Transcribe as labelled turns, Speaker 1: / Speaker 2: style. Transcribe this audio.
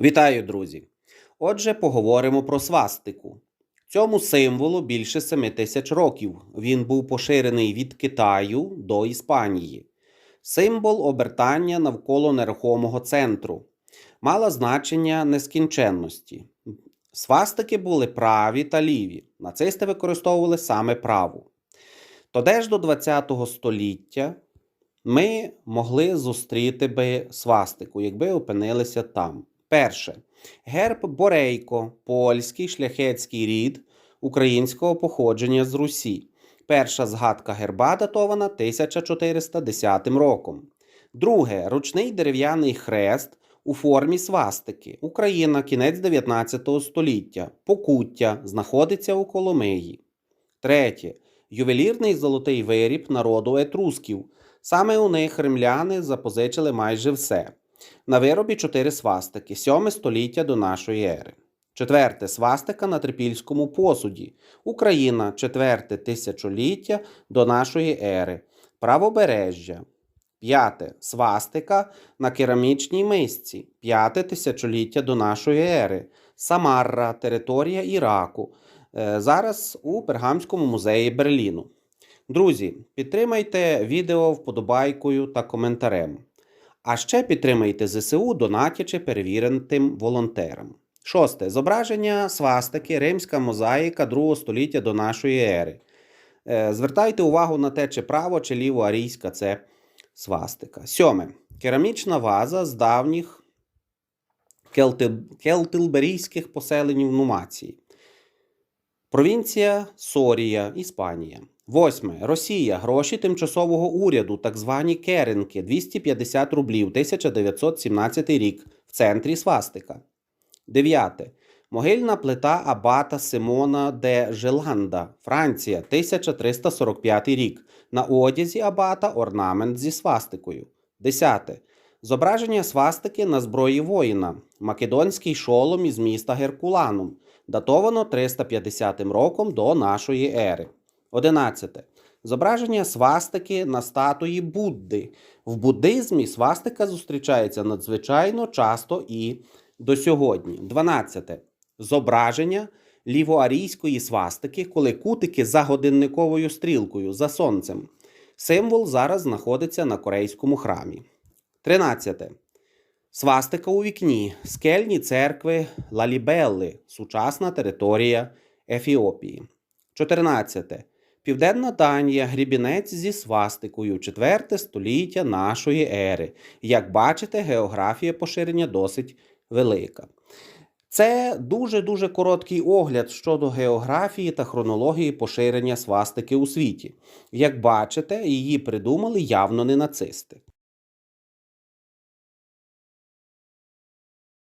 Speaker 1: Вітаю, друзі! Отже, поговоримо про свастику. Цьому символу більше 7 тисяч років. Він був поширений від Китаю до Іспанії. Символ обертання навколо нерухомого центру. Мала значення нескінченності. Свастики були праві та ліві. Нацисти використовували саме праву. То де ж до ХХ століття ми могли зустріти би свастику, якби опинилися там. Перше. Герб Борейко, польський шляхетський рід українського походження з Русі. Перша згадка герба датована 1410 роком. Друге. Ручний дерев'яний хрест у формі свастики. Україна, кінець 19 століття. Покуття знаходиться у Коломиї. Третє. Ювелірний золотий виріб народу етрусків. Саме у них римляни запозичили майже все. На виробі чотири свастики, 7 століття до нашої ери. Четверте свастика на трипільському посуді. Україна, четверте тисячоліття до нашої ери. Правобережжя. П'яте свастика на керамічній мисці. П'яте тисячоліття до нашої ери. Самарра, територія Іраку. Е, Зараз у Пергамському музеї Берліну. Друзі, підтримайте відео вподобайкою та коментарем. А ще підтримайте ЗСУ, донатячи перевіреним волонтерам. Шосте. Зображення свастики, римська мозаїка 2 століття до нашої ери. Е, Звертайте увагу на те, чи право, чи ліво арійська це свастика. Сьоме. Керамічна ваза з давніх келтилберійських поселень в Нумації. Провінція Сорія, Іспанія. Восьме. Росія. Гроші тимчасового уряду, так звані керенки, 250 рублів, 1917 рік, в центрі свастика. Дев'яте. Могильна плита Абата Симона де Желанда, Франція, 1345 рік. На одязі Абата орнамент зі свастикою. Десяте. Зображення свастики на зброї воїна. Македонський шолом із міста Геркуланум. Датовано 350 роком до нашої ери. 11. Зображення свастики на статуї Будди. В буддизмі свастика зустрічається надзвичайно часто і до сьогодні. 12. Зображення лівоарійської свастики, коли кутики за годинниковою стрілкою за сонцем. Символ зараз знаходиться на корейському храмі. 13. Свастика у вікні. Скельні церкви Лалібелли, сучасна територія Ефіопії. 14. Південна Данія, грібінець зі свастикою, 4 століття нашої ери. Як бачите, географія поширення досить велика. Це дуже-дуже короткий огляд щодо географії та хронології поширення свастики у світі. Як бачите, її придумали явно не нацисти.